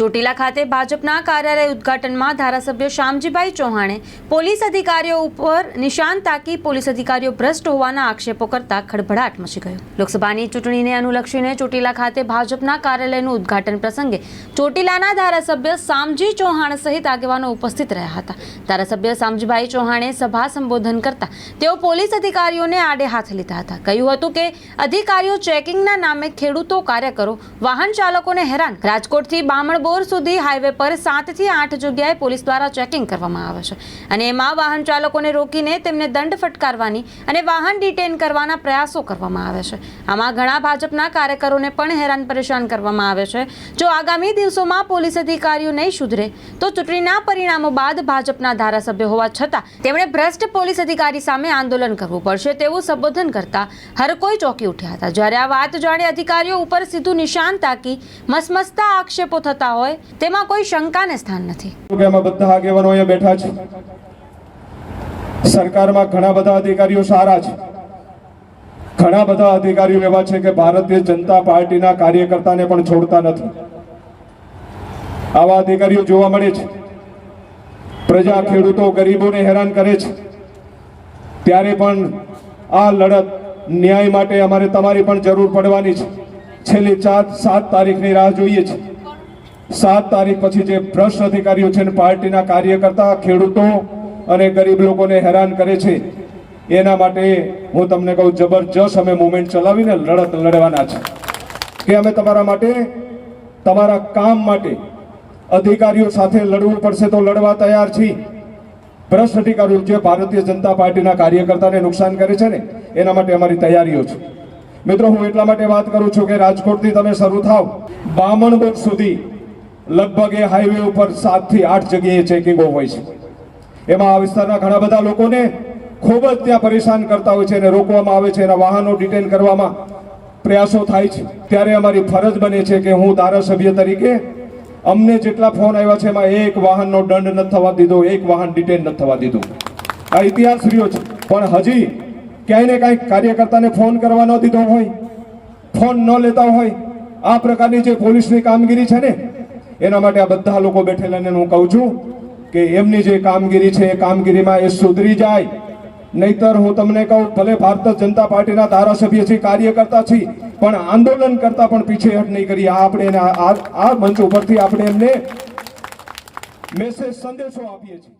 ચોટીલા ખાતે ભાજપના કાર્યાલય ઉદ્ઘાટનમાં ધારાસભ્ય શામજીભાઈ ચૌહાણે પોલીસ અધિકારીઓ ઉપર નિશાન તાકી પોલીસ અધિકારીઓ ભ્રષ્ટ હોવાના આક્ષેપો કરતા ખળભળાટ મચી ગયો. લોકસભાની ચૂંટણીને અનુલક્ષીને ચોટીલા ખાતે ભાજપના કાર્યાલયનું ઉદઘાટન પ્રસંગે ચોટીલાના ધારાસભ્ય શામજી ચૌહાણ સહિત આગેવાનો ઉપસ્થિત રહ્યા હતા. ધારાસભ્ય શામજીભાઈ ચૌહાણે સભા સંબોધન કરતા તેઓ પોલીસ અધિકારીઓને આડે હાથ લીધા હતા. કહ્યું હતું કે, અધિકારીઓ ચેકિંગના નામે ખેડૂતો, કાર્યકરો, વાહન ચાલકોને હેરાન. રાજકોટથી બામણબોર સુધી હાઈવે પર સાતથી આઠ જગ્યાએ પોલીસ દ્વારા ચેકિંગ કરવામાં આવે છે. અને એમાં વાહન ચાલકોને રોકીને તેમને દંડ ફટકારવાની અને વાહન ડિટેન કરવાના પ્રયાસો કરવામાં આવે છે. આમાં ઘણા ભાજપના કાર્યકરોને પણ હેરાન પરેશાન કરવામાં આવે છે. જો આગામી દિવસોમાં પોલીસ અધિકારીઓ નહીં સુધરે, તો ચૂંટણીના પરિણામો બાદ ભાજપના ધારાસભ્ય હોવા છતાં તેમણે ભ્રષ્ટ પોલીસ અધિકારી સામે આંદોલન કરવું પડશે તેવું સંબોધન કરતા હરકોઈ ચોંકી ઉઠ્યા હતા. જ્યારે આ વાત જાણે અધિકારીઓ ઉપર સીધું નિશાન તાકી મસમસતા આક્ષેપો થતા હોય, તેમાં કોઈ શંકાને સ્થાન નથી. આમાં બધા આગેવાનો અહીંયા બેઠા છે. સરકારમાં ઘણા બધા અધિકારીઓ સારા છે. ઘણા બધા અધિકારીઓ એવા છે કે ભારતીય જનતા પાર્ટીના કાર્યકર્તાને પણ છોડતા નથી. આવા અધિકારીઓ જોવા મળે છે. પ્રજા ખેડૂતો ગરીબોને હેરાન કરે છે. ત્યારે પણ આ લડત ન્યાય માટે અમારે તમારી પણ જરૂર પડવાની છે. છેલ્લી ચાર, સાત તારીખની રાહ જોઈએ છે. સાત તારીખ પછી જે ભ્રષ્ટ અધિકારીઓ છે પાર્ટીના કાર્યકર્તા, ખેડૂતો અને ગરીબ લોકોને હેરાન કરે છે, એના માટે હું તમને કહું, જબરજસ્ત અમે મુવમેન્ટ ચલાવીને લડત લડવાના છે. કે અમે તમારા માટે, તમારા કામ માટે અધિકારીઓ સાથે લડવું પડશે તો લડવા તૈયાર છીએ. ભ્રષ્ટ અધિકારીઓ જે ભારતીય જનતા પાર્ટીના કાર્યકર્તાને નુકસાન કરે છે ને, એના માટે અમારી તૈયારીઓ છે. મિત્રો, હું એટલા માટે વાત કરું છું કે રાજકોટથી તમે શરૂ થાવ બામણબોર સુધી લગભગ એ હાઈવે ઉપર સાતથી આઠ જગ્યાએ ચેકિંગો હોય છે. એમાં આ વિસ્તારના ઘણા બધા લોકોને ખૂબ જ ત્યાં પરેશાન કરતા હોય છે અને રોકવામાં આવે છે એના વાહનો ડિટેન કરવામાં પ્રયાસો થાય છે. ત્યારે અમારી ફરજ બને છે કે હું ધારાસભ્ય તરીકે અમને જેટલા ફોન આવ્યા છે એમાં એક વાહનનો દંડ ન થવા દીધો, એક વાહન ડિટેન ન થવા દીધું. આ ઇતિહાસ રહ્યો છે. પણ હજી ક્યાંય ને કાંઈક કાર્યકર્તાને ફોન કરવા ન દીધો હોય, ફોન ન લેતા હોય, આ પ્રકારની જે પોલીસની કામગીરી છે ને એના માટે આ બધા લોકો બેઠેલાને હું કહું છું કે એમની જે કામગીરી છે, એ કામગીરીમાં એ સુધરી જાય. નહીતર હું તમને કહું, ભલે ભારતીય જનતા પાર્ટીના ધારાસભ્ય છે કાર્યકર્તા છે પણ આંદોલન કરતા પણ પીછેહટ નહીં કરી. આ આપણે આ મંચ ઉપરથી આપણે એમને મેસેજ સંદેશો આપીએ છીએ.